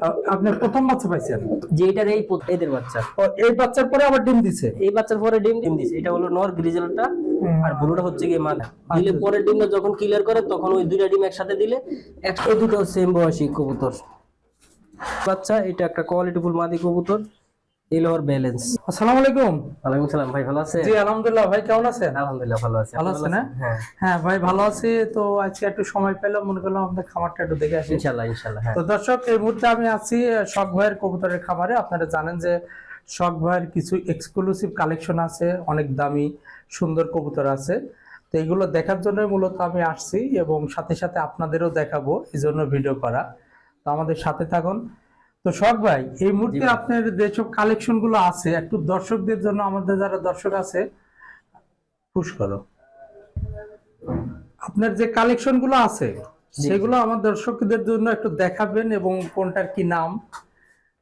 আ- আপনি প্রথম বাচ্চা পাইছেন যে এটার এই এদের বাচ্চা। ও, এই বাচ্চার পরে আবার ডিম দিছে? এই বাচ্চার পরে ডিম ডিম দিছে। এটা হলো নর গ্রিজেলটা আর ব্লুটা হচ্ছে গিয়ে মাদা দিলে পরের ডিমটা যখন ক্লিয়ার করে তখন ওই দুইটা ডিম একসাথে দিলে একটা এই দুটো সেম বয়সী কবুতর। বাচ্চা এটা একটা কোয়ালিটিফুল মাদি কবুতর। এই ব্যালেন্স আসসালামু আলাইকুম। ওয়ালাইকুম সালাম ভাই ভালো আছে জি আলহামদুলিল্লাহ ভাই কেমন আছেন? আলহামদুলিল্লাহ ভালো আছে। ভালো আছেন হ্যাঁ? হ্যাঁ। হ্যাঁ ভাই ভালো আছি। তো আজকে একটু সময় পেলাম মনে করলাম আপনার খামারটা একটু দেখে আসি। ইনশাল্লাহ ইনশাল্লাহ তো দর্শক এই মুহূর্তে আমি আছি শখ ভাইয়ের কবুতরের খামারে আপনারা জানেন যে শখ ভাইয়ের কিছু এক্সক্লুসিভ কালেকশন আছে অনেক দামি সুন্দর কবুতর আছে। তো এগুলো দেখার জন্য মূলত আমি আসছি এবং সাথে সাথে আপনাদেরও দেখাবো এই জন্য ভিডিও করা। তো আমাদের সাথে থাকুন। তো শখ ভাই এই মুহূর্তে আপনার যেসব কালেকশনগুলো আছে একটু দর্শকদের জন্য আমাদের যারা দর্শক আছে পুশ করো। আপনার যে কালেকশনগুলো আছে সেগুলো আমার দর্শকদের জন্য একটু দেখাবেন এবং কোনটার কি নাম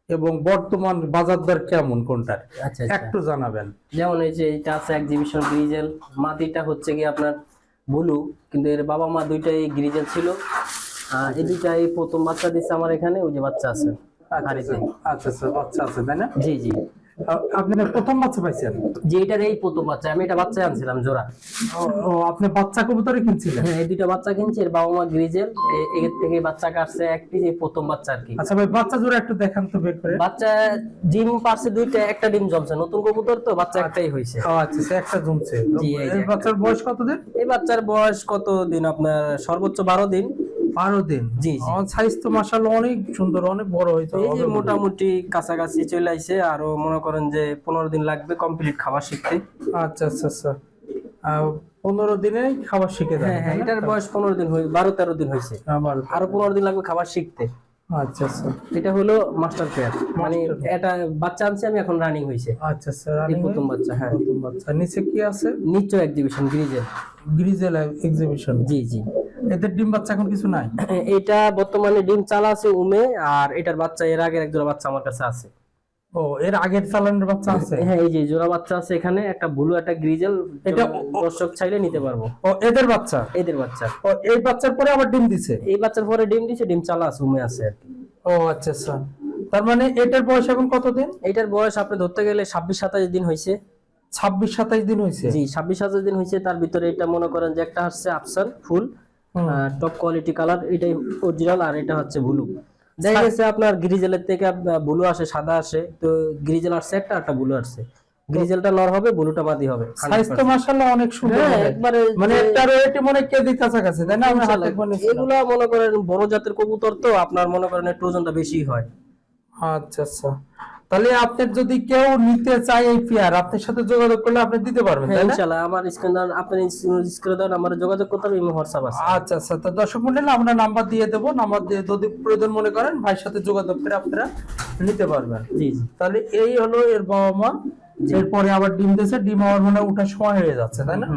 এবং বর্তমান বাজার দর কেমন কোনটার আচ্ছা আচ্ছা। একটু জানাবেন। যেমন এই যে এটা আছে এক্সিবিশন গ্রিজেল মাটিটা হচ্ছে কি আপনার ব্লু কিন্তু এর বাবা মা দুইটাই গ্রিজেল ছিল। আর এই দুইটাই প্রথম বাচ্চা দিচ্ছে আমার এখানে ওই যে বাচ্চা আছে। আচ্ছা আচ্ছা আচ্ছা বাচ্চা আছে তাই না? জি জি। আ- প্রথম বাচ্চা পাইছেন যে এটার এই প্রথম বাচ্চা আমি এটা বাচ্চা আনছিলাম জোড়া। ও- ও আপনি বাচ্চা কবুতরই কিনছিলেন? হ্যাঁ এই দুইটা বাচ্চা কিনছি এর বাবা মা গ্রিজেল এর থেকে বাচ্চা কাটছে একটি যে প্রথম বাচ্চা আর কি। আচ্ছা ভাই বাচ্চা জোড়া একটু দেখান তো বের করে। বাচ্চা ডিম পারছে দুইটা একটা ডিম জমছে। নতুন কবুতর তো বাচ্চা একটাই হয়েছে ও আচ্ছা সে একটা জমছে। এই বাচ্চার বয়স কতদিন? এই বাচ্চার বয়স কত দিন আপনার সর্বোচ্চ বারো দিন। বারো দিন। জি, জি। সাইজ তো মাসাল্লাহ অনেক সুন্দর অনেক বড় হয়েছে এই যে মোটামুটি কাছাকাছি চলে আইছে আরও মনে করেন যে পনেরো দিন লাগবে কমপ্লিট খাবার শিখতে। আচ্ছা আচ্ছা আচ্ছা। পনেরো দিনে খাবার শিখে হ্যাঁ হ্যাঁ এটার বয়স পনেরো দিন হয়ে বারো তেরো দিন হয়েছে। আবার আরও পনেরো দিন লাগবে খাবার শিখতে। আচ্ছা আচ্ছা। এটা হলো মাস্টার পেয়ার মানে এটা বাচ্চা আনছি আমি এখন রানিং আচ্ছা এই প্রথম বাচ্চা হ্যাঁ। প্রথম বাচ্চা। নিচে কি আছে? নিশ্চয় এক্সিবিশন গ্রিজের গ্রিজেল এক্সিবিশন জি জি। এদের ডিম বাচ্চা এখন কিছু নাই? এটা বর্তমানে ডিম চালা আছে উমে আর এটার বাচ্চা এর আগের এক জোড়া বাচ্চা আমার কাছে আছে। ও এর আগের চালানের বাচ্চা আছে? হ্যাঁ এই যে জোড়া বাচ্চা আছে এখানে একটা ব্লু একটা গ্রিজেল এটা দর্শক চাইলে নিতে পারব। ও এদের বাচ্চা? এদের বাচ্চা। ও এই বাচ্চার পরে আবার ডিম দিছে? এই বাচ্চার পরে ডিম দিছে ডিম চালা আছে উমে আছে ও আচ্ছা আচ্ছা। তার মানে এটার বয়স এখন কতদিন? এটার বয়স আপনি ধরতে গেলে ছাব্বিশ সাতাশ দিন হয়েছে ছাব্বিশ সাতাইশ দিন হয়েছে জি ছাব্বিশ সাতাশ দিন হয়েছে তার ভিতরে এটা মনে করেন যে একটা হচ্ছে আফসান ফুল। টপ কোয়ালিটি কালার এটাই অরিজিনাল আর এটা হচ্ছে ব্লু দেখা গেছে আপনার গ্রিজেলের থেকে ব্লু আসে সাদা আসে। তো গ্রিজেল আসছে একটা একটা ব্লু আসছে। গ্রিজেলটা নর হবে ব্লুটা মাদি হবে। সাইজ তো অনেক সুন্দর হ্যাঁ, একবারে মানে একটা রেট মনে কেজি কাছাকাছি তাই না? আমরা হাতে। এগুলা মনে করেন বড় জাতের কবুতর তো আপনার মনে করেন একটু ওজনটা বেশি হয়। আচ্ছা আচ্ছা। তাহলে আপনার যদি কেউ নিতে চায় এই পেয়ার আপনার সাথে যোগাযোগ করলে আপনি দিতে পারবেন হ্যাঁ তাই ইনশাআল্লাহ আমার স্ক্রিন আপনার স্ক্রিনে দেওয়ার নাম্বারে যোগাযোগ করতে হবে ইমো হোয়াটসঅ্যাপ আছে। আচ্ছা আচ্ছা তো দর্শক মন্ডলী আমরা নাম্বার দিয়ে দেবো নাম্বার দিয়ে যদি প্রয়োজন মনে করেন ভাইয়ের সাথে যোগাযোগ করে আপনারা নিতে পারবেন। জি জি। তাহলে এই হলো এর বাবা মা এরপরে আবার ডিম দিয়েছে ডিম আমার মনে ওঠার সময় হয়ে যাচ্ছে তাই না।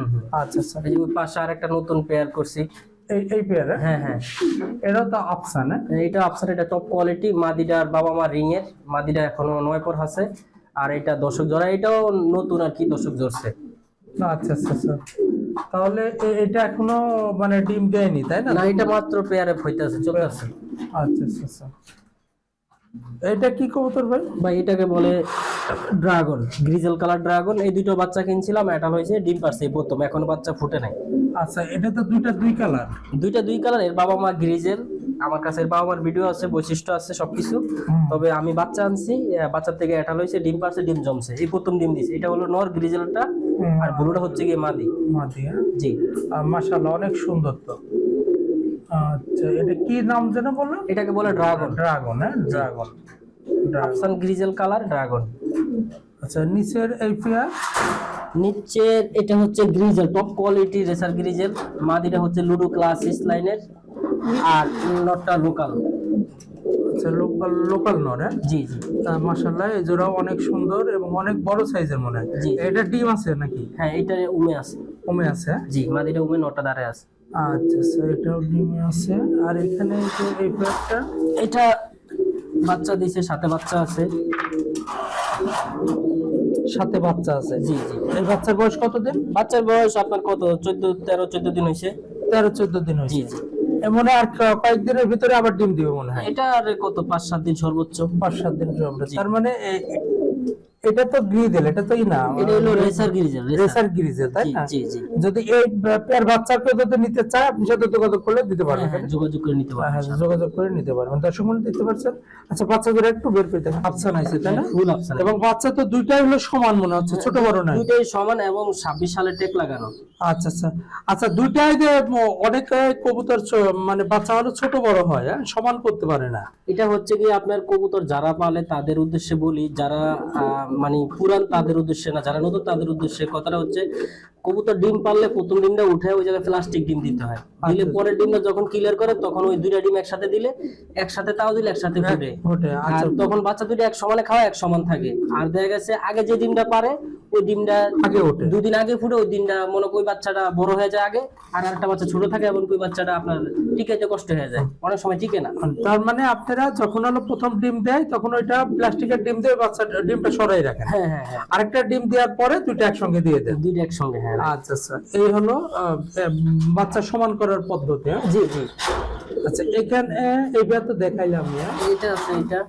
আচ্ছা আচ্ছা। এই পাশে আরেকটা নতুন পেয়ার করছি। এই এই পেয়ার হ্যাঁ হ্যাঁ। এটা তো আফসান হ্যাঁ? এটা আপসার এটা টপ কোয়ালিটি মাদিটার বাবা মা রিং এর মাদিটা এখনও নয় পর আছে। আর এটা দর্শক জোড়া। এটাও নতুন আর কি দর্শক আচ্ছা আচ্ছা আচ্ছা। তাহলে এটা এখনও মানে ডিম দেয়নি তাই না? না এটা মাত্র পেয়ারে চলে আছে আচ্ছা আচ্ছা আচ্ছা। এটা কি কবুতর ভাই? ভাই এটাকে বলে ড্রাগন। Grizzle colour dragon. এই দুটো বাচ্চা কিনছিলাম এটা হয়েছে ডিম পারছে এই প্রথম। এখনও বাচ্চা ফুটে নাই। আচ্ছা এটা তো দুইটা দুই কালার। দুইটা দুই কালারের বাবা মা গ্রিজেল। আমার কাছে বাবা মার ভিডিও আছে বৈশিষ্ট্য আছে সবকিছু। তবে আমি বাচ্চা আনছি আহ, বাচ্চার থেকে এটা হয়েছে ডিম পারছে ডিম জমছে। এই প্রথম ডিম দিছে এটা হলো নর গ্রিজেলটা আর ব্লুটা হচ্ছে গিয়ে মাদি। মাদি হ্যাঁ? জি। মাশাআল্লাহ অনেক সুন্দর তো। আচ্ছা এটা কি নাম যেন বললেন এটাকে বলে ড্রাগন। ড্রাগন হ্যাঁ? Dragon. Dragon grizzle colour dragon. আচ্ছা নিচের এই পেয়ার? নিচের এটা হচ্ছে grizzle top quality racer grizzle মাদিটা হচ্ছে লুডো ক্লাসিস লাইনের আর নটটা লোকাল আচ্ছা লোকাল লোকাল নর হ্যাঁ? জি জি। মাশাআল্লাহ এই জোড়াও অনেক সুন্দর এবং অনেক বড় সাইজের মনে হয়। জি। এটা ডিম আছে নাকি? হ্যাঁ এটা উমে আছে। কমে আছে? জি মাদিটা উমে নটা দাঁড়ায় আছে। আচ্ছা আচ্ছা এটাও ডিমে আছে। আর এখানে যে এই পেয়ারটা এটা বাচ্চা দিছে সাথে বাচ্চা আছে। সাথে বাচ্চা আছে? জি জি। এই বাচ্চার বয়স কত দিন বাচ্চার বয়স আপনার কত? চোদ্দ তেরো চোদ্দ দিন হয়েছে তেরো চোদ্দ দিন জি হয়েছে জি মনে হয় আর কয়েক দিনের ভিতরে আবার ডিম দিবে মনে হয়? এটা আর কত? পাঁচ সাত দিন সর্বোচ্চ। পাঁচ সাত দিন আমরা তার মানে এটা তো গ্রিজেল এটা তো না। এটা হলো রেসার গ্রিজেল রেসার। গ্রিজেল তাই না? জি জি। যদি এই পেয়ার বাচ্চাকে যদি নিতে চায় আপনি সাথে যোগাযোগ করলে দিতে পারবেন হ্যাঁ, হ্যাঁ, যোগাযোগ করে নিতে হ্যাঁ, পারবেন হ্যাঁ, যোগাযোগ করে নিতে পারবেন। দর্শক মনে দেখতে পাচ্ছেন? আচ্ছা বাচ্চাদের একটু বের করে দেখেন আফসান আছে তাই না? ফুল অপশন এবং বাচ্চা তো দুইটাই হলো সমান মনে হচ্ছে ছোট বড় নয়। দুইটাই সমান এবং ছাব্বিশ সালে টেক লাগানো। আচ্ছা আচ্ছা। আচ্ছা দুইটাই যে অনেক কবুতর মানে বাচ্চা হলো ছোট বড় হয় হ্যাঁ? সমান করতে পারে না। এটা হচ্ছে কি আপনার কবুতর যারা পালে তাদের উদ্দেশ্যে বলি যারা মানে পুরান তাদের উদ্দেশ্যে না যারা নতুন তাদের উদ্দেশ্যে কথাটা হচ্ছে কবুতর ডিম পারলে প্রথম ডিমটা উঠে ওই জায়গায় প্লাস্টিক ডিম দিতে হয়। দিলে আচ্ছা। পরের ডিমটা যখন ক্লিয়ার করে তখন ওই দুইটা ডিম একসাথে দিলে একসাথে তাও দিলে একসাথে ফুটে। আর আচ্ছা। তখন বাচ্চা দুটো এক সমানে খাওয়া এক সমান থাকে। আর দেখা গেছে আগে যে ডিমটা পারে ওই ডিমটা আগে ওঠে। দুদিন আগে ফুটে ওই দিনটা মনে করি বাচ্চাটা বড় হয়ে যায় আগে আর একটা বাচ্চা ছোট থাকে এবং ওই বাচ্চাটা আপনার টিকাইতে কষ্ট হয়ে যায়। অনেক সময় টিকে না। তার মানে আপনারা যখন হলো প্রথম ডিম দেয় তখন ওইটা প্লাস্টিকের ডিম দিয়ে বাচ্চা ডিমটা সরাই রাখেন। হ্যাঁ হ্যাঁ হ্যাঁ। আরেকটা ডিম দেওয়ার পরে দুইটা একসঙ্গে দিয়ে দেন। দুইটা একসঙ্গে হ্যাঁ। আচ্ছা আচ্ছা। এই হলো বাচ্চা সমান করার পদ্ধতি হ্যাঁ? জি জি। আচ্ছা এখানে এইবার তো দেখাইলাম হ্যাঁ? এটা আছে এটা।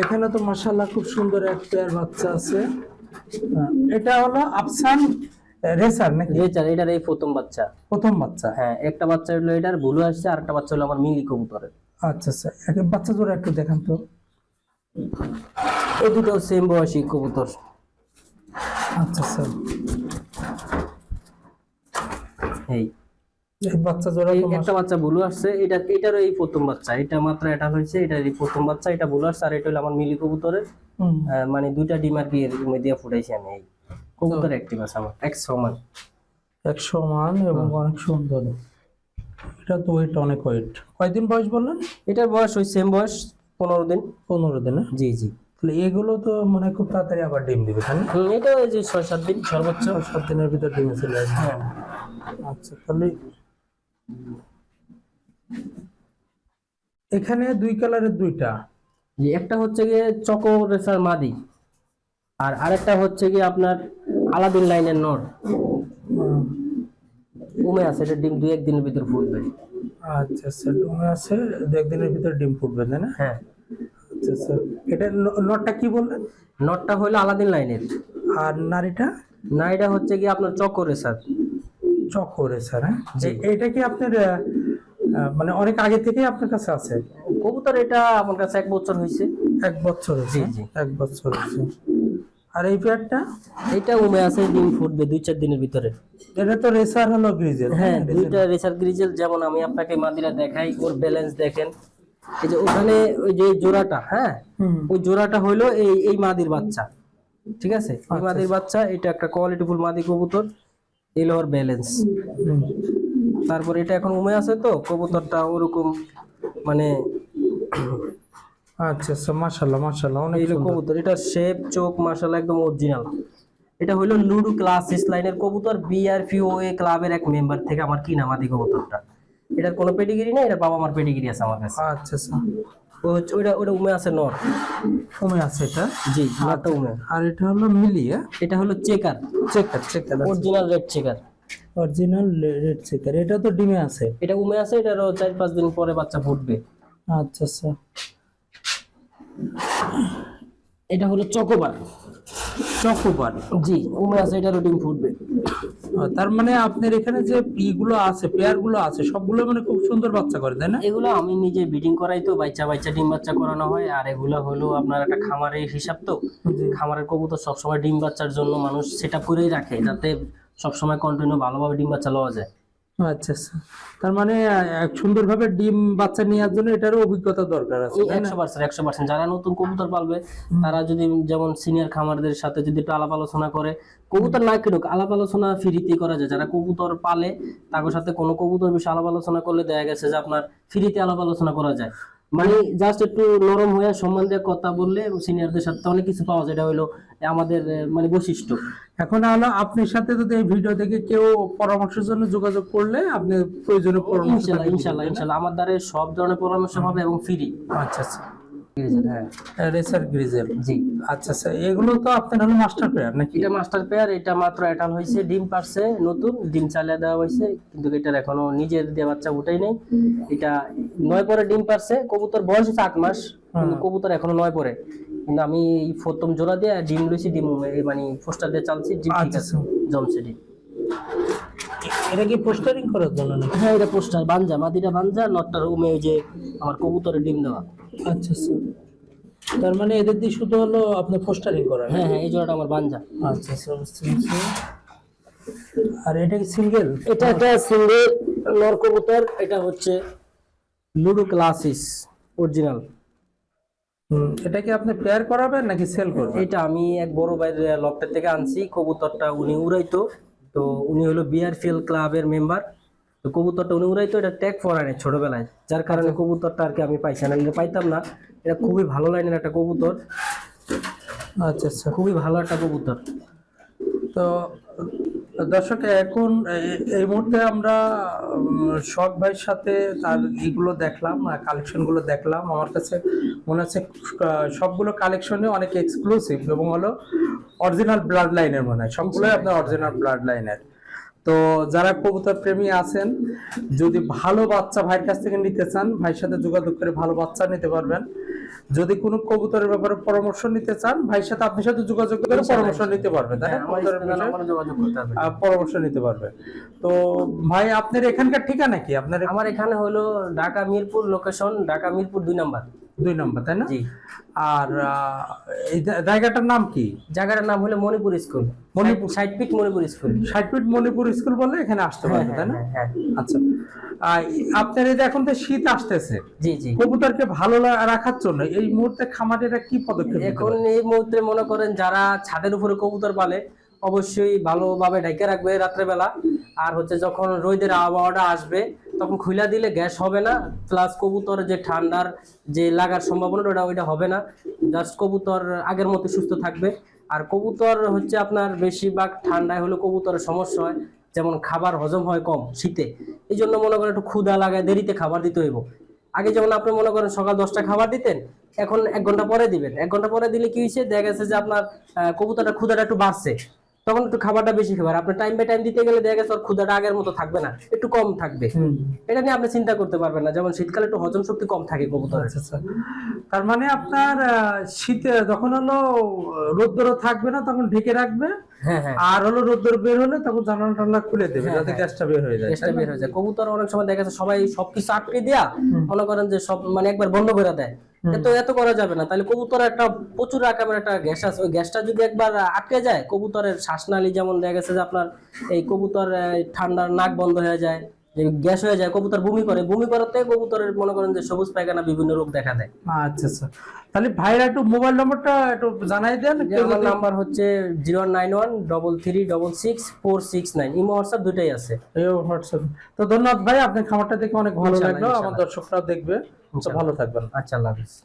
এখানে তো মাশাল্লাহ খুব সুন্দর এক পেয়ার বাচ্চা আছে। এটা হলো আফসান রেসার নাকি? রেচার এটার এই প্রথম বাচ্চা। প্রথম বাচ্চা? হ্যাঁ একটা বাচ্চা হলো এটার ভুলু আসছে আর একটা বাচ্চা হলো আমার মিলি কবুতরের। আচ্ছা আচ্ছা। একটা বাচ্চা জোড়া একটু দেখান তো। এই দুটো সেম বয়সী কবুতর। আচ্ছা আচ্ছা। এই বাচ্চা জোড়া একটা বাচ্চা ভুলু আসছে এটা এটারও এই প্রথম বাচ্চা এটা মাত্র এটা হয়েছে এই প্রথম বাচ্চা এটা ভুলু আসছে আর এটা হলো আমার মিলি কবুতরের মানে দুইটা ডিম আর কি ফুটাইছি আমি এই কবুতর অ্যাক্টিভ আছে আমার এক সমান। একশো মান এবং অনেক সুন্দর। এটা তো ওয়েট অনেক ওয়েট কয়দিন বয়স বললেন? এটার বয়স ওই সেম বয়স পনেরো দিন। পনেরো দিনে জি জি। তাহলে এগুলো তো মানে খুব তাড়াতাড়ি আবার ডিম দিবে তাই না? এটা ওই যে ছয় সাত দিন সর্বোচ্চ। ছয় সাত দিনের ভিতর ডিমে চলে আসবে। হ্যাঁ। আচ্ছা তাহলে এখানে দুই কালারের দুইটা। যে একটা হচ্ছে গিয়ে চকো রেসার মাদি আর আরেকটা হচ্ছে গিয়ে আপনার আলাদিন লাইনের নর। উমে আছে এটা ডিম দুই একদিনের ভিতর ফুটবে। আচ্ছা আচ্ছা ডুমে আছে দু একদিনের ভিতর ডিম ফুটবে তাই না? হ্যাঁ। আচ্ছা আচ্ছা এটা নটটা কি বললেন? নটটা হলো আলাদিন লাইনের। আর নারীটা? না এটা হচ্ছে গিয়ে আপনার চকো রেসার। চকরে স্যার হ্যাঁ? এটা কি আপনার মানে অনেক আগে থেকেই আপনার কাছে আছে? কবুতর এটা আমার কাছে এক বছর হয়েছে। এক বছর হয়েছে? জি। এক বছর হয়েছে। আর এই পেয়ারটা? এটা উমে আছে ডিম ফুটবে দুই চার দিনের ভিতরে। এটা তো রেসার হলো গ্রিজেল হ্যাঁ দুইটা রেসার গ্রিজেল যেমন আমি আপনাকে মাদিরা দেখাই ওর ব্যালেন্স দেখেন। এই যে ওখানে ওই যে জোড়াটা হ্যাঁ ওই জোড়াটা হইল এই এই মাদির বাচ্চা। ঠিক আছে? এই মাদির বাচ্চা এটা একটা কোয়ালিটিফুল মাদি কবুতর। এলো ওর ব্যালেন্স তারপর এটা এখন উমে আছে তো কবুতরটা ওরকম মানে আচ্ছা আচ্ছা মাশাল্লাহ মাশাল্লাহ অনেক কবুতর এটা শেপ চোখ মাশাআল্লাহ একদম অরিজিনাল এটা হইল লুডু ক্লাস লাইনের কবুতর বিআরপিওএ ক্লাবের এক মেম্বার থেকে আমার কিনা মাদি কবুতরটা। এটার কোনো পেডিগিরি নেই এটা বাবা মার পেডিগিরি আছে আমার কাছে। আচ্ছা আচ্ছা। ও ওটা ওইটা উমে আছে নর। উমে আছে এটা? জি নরটা উমে। আর এটা হলো মিলিয়ে এটা হলো checker. Checker checker original red checker original red checker এটা তো ডিমে আছে। এটা উমে আছে এটারও চার পাঁচ দিন পরে বাচ্চা ফুটবে। আচ্ছা আচ্ছা। এটা হলো চকোবার। চকোবার। জি উমে আছে এটারও ডিম ফুটবে। তার মানে আপনার এখানে যে ইগুলো আছে পেয়ারগুলো আছে সবগুলো মানে খুব সুন্দর বাচ্চা করে তাই না? এগুলো আমি নিজে ব্রিডিং করাই তো বাচ্চা বাচ্চা ডিম বাচ্চা করানো হয় আর এগুলো হলো আপনার একটা খামারের হিসাব তো। খামারের কবুতর সবসময় ডিম বাচ্চার জন্য মানুষ সেটা করেই রাখে যাতে সবসময় কন্টিনিউ ভালোভাবে ডিম বাচ্চা লওয়া যায়। আচ্ছা আচ্ছা। তার মানে সুন্দরভাবে ডিম বাচ্চা নেওয়ার জন্য এটারও অভিজ্ঞতা দরকার আছে একশো পার্সেন্ট একশো পার্সেন্ট। যারা নতুন কবুতর পালবে তারা যদি যেমন সিনিয়র খামারদের সাথে যদি একটু আলাপ আলোচনা করে কবুতর না কিনুক আলাপ আলোচনা ফ্রিতে করা যায়। যারা কবুতর পালে তাদের সাথে কোনো কবুতর বিষয়ে আলাপ আলোচনা করলে দেখা গেছে যে আপনার ফ্রিতে আলাপ আলোচনা করা যায়। মানে জাস্ট একটু নরম হয়ে সম্মান দিয়ে কথা বললে সিনিয়রদের সাথে অনেক কিছু পাওয়া যায়। এটা হলো আমাদের মানে বৈশিষ্ট্য। এখন হলো আপনার সাথে যদি এই ভিডিও থেকে কেউ পরামর্শের জন্য যোগাযোগ করলে আপনি প্রয়োজনীয় পরামর্শ ইনশাল্লাহ ইনশাআল্লাহ ইনশাআল্লাহ ইনশাল্লাহ ইনশাল্লাহ। আমার দ্বারা সব ধরনের পরামর্শ হবে এবং ফ্রি আচ্ছা আচ্ছা। গ্রিজেল হ্যাঁ। রেসার গ্রিজেল জি। আচ্ছা আচ্ছা এগুলো তো আপনার হলো মাস্টার পেয়ার নাকি? এটা মাস্টার পেয়ার এটা মাত্র এটাল ডিম পারছে নতুন ডিম চালিয়ে দেওয়া হয়েছে কিন্তু এটার এখনও নিজের দিয়ে বাচ্চা উঠাই নেই। এটা নয় পরে ডিম পারছে কবুতর বয়স হচ্ছে আট মাস কিন্তু কবুতর এখনও নয় পরে। কিন্তু আমি এই প্রথম জোড়া দিয়ে ডিম লইছি ডিম এই মানে পোস্টার দিয়ে চালছি ডিম ঠিক আচ্ছা, আছে জমছে ডিম। এটা কি পোস্টারিং করার জন্য হ্যাঁ এটা পোস্টার বাঞ্জা মাদিটা বাঞ্জা নটটার রুমে ওই যে আমার কবুতরের ডিম দেওয়া। আচ্ছা আচ্ছা। তার মানে এদের দিয়ে শুধু হলো আপনি পোস্টারিং করান হ্যাঁ হ্যাঁ এই জোড়াটা আমার বাঞ্জা। আচ্ছা আচ্ছা বুঝতে পেরেছি। আর এটা কি সিঙ্গেল? এটা একটা সিঙ্গেল নর কবুতর এটা হচ্ছে লুডো ক্লাসিস অরিজিনাল। এটা কি আপনি পেয়ার করাবেন নাকি সেল করবেন? এটা আমি এক বড় ভাইয়ের লফটের থেকে আনছি কবুতরটা উনি উড়াইতো। তো উনি হলো বিআরপিএল ক্লাবের মেম্বার তো কবুতরটা উনি উড়াইতো এটা ট্যাগ ফরানে ছোটবেলায়। যার কারণে কবুতরটা আর কি আমি পাইছি না এটা পাইতাম না। এটা খুবই ভালো লাইনের একটা কবুতর। আচ্ছা আচ্ছা। খুবই ভালো একটা কবুতর। তো দর্শক এখন এই মুহূর্তে আমরা শখ ভাইয়ের সাথে তার ইগুলো দেখলাম কালেকশনগুলো দেখলাম। আমার কাছে মনে হচ্ছে সবগুলো কালেকশনে অনেক এক্সক্লুসিভ এবং হলো অরিজিনাল ব্লাড লাইনের মনে হয়। সবগুলোই আপনার অরিজিনাল ব্লাড লাইনের তো যারা কবুতর প্রেমী আছেন যদি ভালো বাচ্চা ভাইয়ের কাছ থেকে নিতে চান ভাইয়ের সাথে যোগাযোগ করে ভালো বাচ্চা নিতে পারবেন। যদি কোনো কবুতরের ব্যাপারে পরামর্শ নিতে চান ভাইয়ের সাথে আপনার সাথে যোগাযোগ করে পরামর্শ নিতে পারবেন হ্যাঁ, পরামর্শ নিতে পারবে তো ভাই আপনার এখানকার ঠিকানা কি? আপনার আমার এখানে হলো ঢাকা মিরপুর লোকেশন ঢাকা মিরপুর দুই নাম্বার। দুই নম্বর তাই না? আর এই জায়গাটার নাম কি? জায়গাটার নাম হলো মণিপুর স্কুল। মণিপুর। মণিপুর স্কুল। ষাট ফিট মণিপুর স্কুল বলে এখানে আসতে পারবে তাই না? হ্যাঁ হ্যাঁ আচ্ছা। আপনার এই এখন তো শীত আসতেছে জি জি। কবুতরকে ভালো রাখার জন্য এই মুহূর্তে খামারেরা কি পদক্ষেপ এখন এই মুহূর্তে মনে করেন যারা ছাদের উপরে কবুতর পালে অবশ্যই ভালোভাবে ঢেকে রাখবে রাত্রেবেলা। আর হচ্ছে যখন রোদের আবহাওয়াটা আসবে তখন খুলা দিলে গ্যাস হবে না প্লাস কবুতর যে ঠান্ডার যে লাগার সম্ভাবনা ওটা ওইটা হবে না। জাস্ট কবুতর আগের মতো সুস্থ থাকবে। আর কবুতর হচ্ছে আপনার বেশিরভাগ ঠান্ডায় হলে কবুতরের সমস্যা হয়, যেমন খাবার হজম হয় কম শীতে। এই জন্য মনে করেন একটু ক্ষুদা লাগায় দেরিতে খাবার দিতে হইব। আগে যেমন আপনি মনে করেন সকাল দশটা খাবার দিতেন, এখন এক ঘণ্টা পরে দিবেন। এক ঘণ্টা পরে দিলে কি হয়েছে দেখা গেছে যে আপনার কবুতরটা ক্ষুদাটা একটু বাড়ছে। তখন একটু খাবারটা বেশি খাবার। আপনি টাইম বাই টাইম দিতে গেলে দেখা গেছে ওর ক্ষুধাটা আগের মতো থাকবে না একটু কম থাকবে। এটা নিয়ে আপনি চিন্তা করতে পারবেন না। যেমন শীতকালে একটু হজম শক্তি কম থাকে কবুতরের। আচ্ছা আচ্ছা। তার মানে আপনার শীতে যখন হলো রোদ্দুর থাকবে না তখন ঢেকে রাখবে। হ্যাঁ হ্যাঁ। আর হলো রোদ্দুর বের হলে তখন জানালা টানালা খুলে দেবে হ্যাঁ, যাতে। গ্যাসটা বের হয়ে যায় চেষ্টা বের হয়ে যায়। কবুতর অনেক সময় দেখা যাচ্ছে সবাই সবকিছু আটকে দেয়া মনে করেন যে সব মানে একবার বন্ধ করে দেয়। এত এত করা যাবে না। তাহলে কবুতর একটা প্রচুর রকমের একটা গ্যাস আছে। ওই গ্যাসটা যদি একবার আটকে যায় কবুতরের শ্বাসনালী যেমন দেখা গেছে যে আপনার এই কবুতর ঠান্ডার নাক বন্ধ হয়ে যায় যে গ্যাস হয়ে যায় কবুতর বমি করে। বমি করাতে কবুতরের মনে করেন যে সবুজ পায়খানা বিভিন্ন রোগ দেখা দেয়। আচ্ছা আচ্ছা। তাহলে ভাইরা একটু মোবাইল নম্বরটা একটু জানাই দেন। আমার নাম্বার হচ্ছে zero nine one double three double six four six nine imo WhatsApp দুটাই আছে। এই হোয়াটসঅ্যাপ তো ধন্যবাদ ভাই আপনার খামারটা দেখে অনেক ভালো লাগল। আমার। দর্শকরাও দেখবে। ভালো থাকবেন। আচ্ছা আল্লাহ হাফিজ।